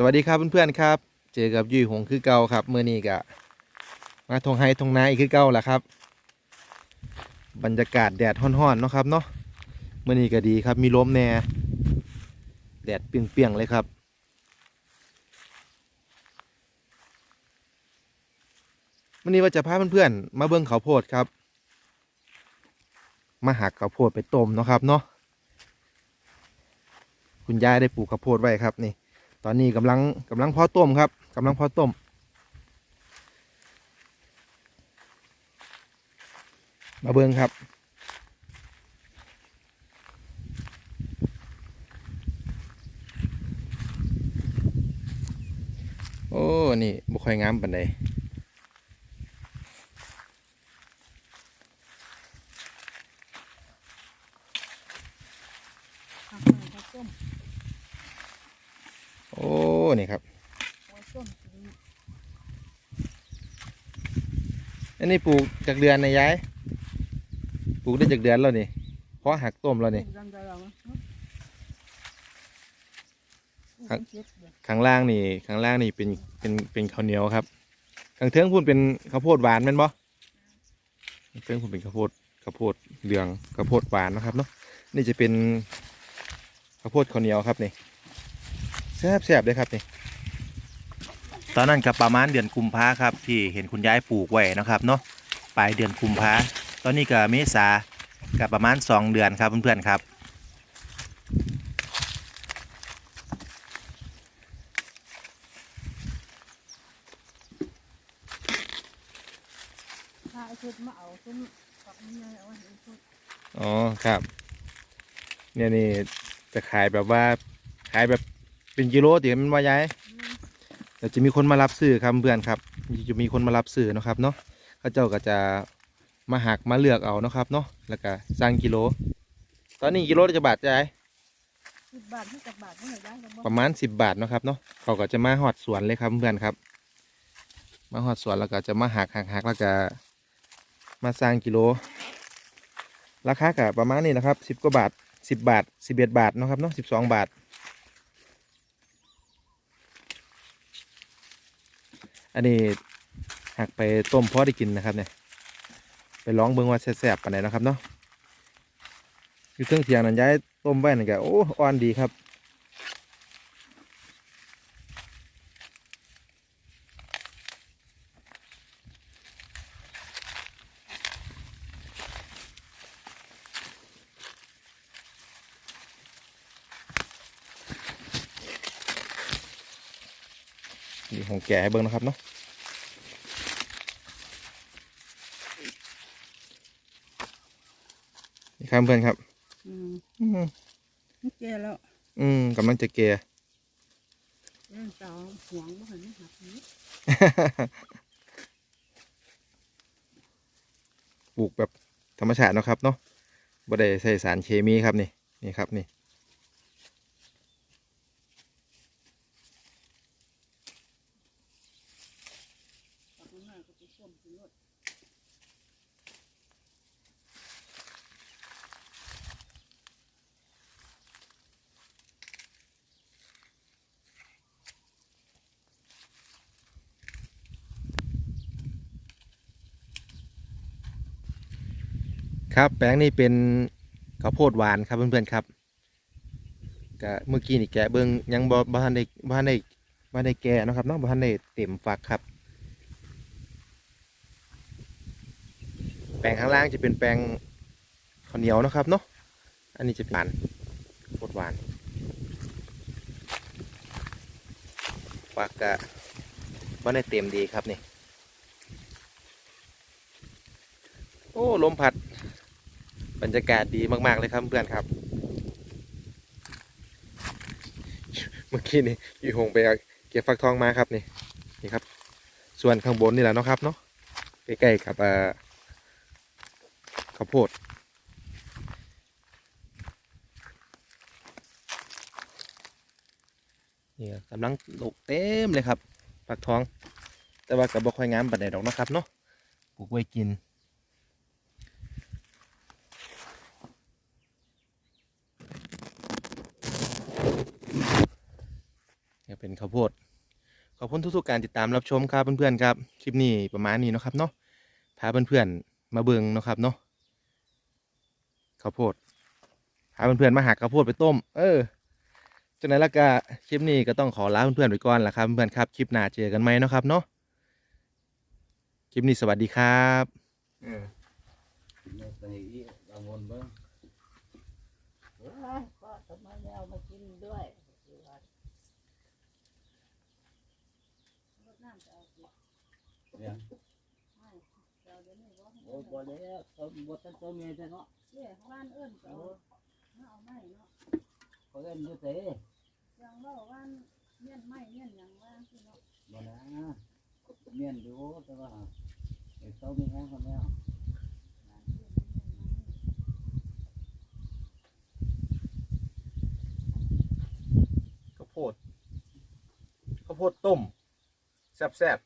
สวัสดีครับเพื่อนๆครับ เจอกับยุ้ยหงคือเก่าครับเมื่อนี้กะมาทงไฮทงนาอีกคือเก่าแหละครับ บรรยากาศแดดฮ้อนๆเนาะครับเนาะเมื่อนี้ก็ดีครับมีลมแน่แดดเปียงๆเลยครับ วันนี้ว่าจะพาเพื่อนๆมาเบิ้งข้าวโพดครับ มาหักข้าวโพดไปต้มเนาะครับเนาะคุณยายได้ปลูกข้าวโพดไว้ครับนี่ ตอนนี้กำลังกำลังพาะต้มครับกำลังพาะต้ม มาเบิ้งครับโอ้ นี่บุค่อยงามปันใดข้าวเขาต้ม นี่ครับ อันนี้ปลูกจากเดือนนะยาย ปลูกได้จากเดือนแล้วนี่ เพราะหักต้มแล้วนี่ข้างล่างนี่ข้างล่างนี่เป็นเป็นเป็นข้าวเหนียวครับข้างเทิงพูนเป็นข้าวโพดหวานแม่นบ่เทิงพูนเป็นข้าวโพดข้าวโพดเหลืองข้าวโพดหวานนะครับเนาะนี่จะเป็นข้าวโพดข้าวเหนียวครับนี่ แซ่บแซ่บเลยครับนี่ตอนนั้นกับประมาณเดือนกุมภาครับ ที่เห็นคุณยายปลูกไว้นะครับเนาะปลายเดือนกุมภาตอนนี้ก็เมษากับประมาณสองเดือนครับเพื่อนๆครับอ๋อครับ เนี่ยนี่จะขายแบบว่าขายแบบ เป็นกิโลติมันว่าย้ายแต่จะมีคนมารับซื้อครับเพื่อนครับ จะมีคนมารับซื้อเนาะครับเนาะเขาเจ้าก็จะมาหักมาเลือกเอาเนาะครับเนาะแล้วก็สร้างกิโล ตอนนี้กิโลละจะบาทย้ายสิบบาทที่กับบาทเท่าไหร่ได้กันบ้างประมาณสิบบาทเนาะครับเนาะเขาก็จะมาหอดสวนเลยครับเพื่อนครับ มาหอดสวนแล้วก็จะมาหักหักหักแล้วก็มาสร้างกิโล ราคาก็ประมาณนี้นะครับสิบกว่าบาทสิบบาทสิบเอ็ดบาทเนาะครับเนาะสิบสองบาท อันนี้หักไปต้มพอได้กินนะครับเนี่ยไปลองเบิ้งว่าแสบๆปานไหนนะครับเนาะอยู่เครื่องเทียงนั้นย้ายต้มไว้นั่นก็โอ้อ่อนดีครับ นี่ของแก่ให้เบิ่งนะครับเนาะนี่ครับเพื่อนครับ อืมอืมนี่แก่แล้ว อืมกำลังจะแก่เรื่องสาวห่วงบ่เห็นหักนี้ปลูกแบบธรรมชาติเนาะครับเนาะบ่ได้ใส่สารเคมีครับนี่ นี่ครับนี่ ตักมันมาก็ไปส้มกินรส ครับแปลงนี้เป็นข้าวโพดหวานครับเพื่อนๆครับก็เมื่อกี้นี่แกะเบิ่งยังบ่บ่ทันได้บ่ทันได้บ่ทันได้แกะนะครับเนาะบ่ทันได้เต็มฝักครับ แปลงข้างล่างจะเป็นแปลงข้าวเหนียวนะครับเนาะอันนี้จะหวานข้าวโพดหวานฝักก็บ่ได้เต็มดีครับนี่โอ้ลมพัด บรรยากาศดีมาก ๆ เลยครับเพื่อนครับ เมื่อกี้นี่ยู่หงไปเก็บฟักทองมาครับนี่นี่ครับ ส่วนข้างบนนี่แหละเนาะครับเนาะใกล้ๆกับเอ่ข้าวโพดนี่กำลังลกเต็มเลยครับฟักทอง แต่ว่ากับบ่ค่อยงามปานใดดอกนะครับเนาะปลูกไว้กิน ครับ เป็นข้าวโพดขอบคุณทุกๆการติดตามรับชมครับเพื่อนๆครับคลิปนี้ประมาณนี้เนาะครับเนาะพาเพื่อนๆมาเบิ่งเนาะครับเนาะข้าวโพดพาเพื่อนๆมาหักข้าวโพดไปต้ม เออจากนั้นแล้วก็คลิปนี้ก็ต้องขอลาเพื่อนๆไปก่อนละครับเพื่อนๆครับคลิปหน้าเจอกันไหมเนาะครับเนาะคลิปนี้สวัสดีครับ เออ ไม่ไปอีกกังวลเบ้าง เอ้ยก็ทำไมไม่เอามากินด้วยรด น้ำจะเอาสิเนี่ยไม่จะเอาเดี๋ยวนี้บ่โอ้ยบ่แล้วต้นบ่ต้นต้นเมียเนาะเสี่ยข้างบ้านเอิ้นก็เอามาเอาไม้เนาะเขาเล่นอยู่เตะยังว่าว่าเมียนไม้เมียนหยังว่าสิเนาะบ่นะเมียนอยู่แต่ว่าไอ้เต้ามีแห้งคนแล้วบ้านเอิ้นเมี่ยนไม้ข้าวโพดข้าวโพดต้ม แซ่บ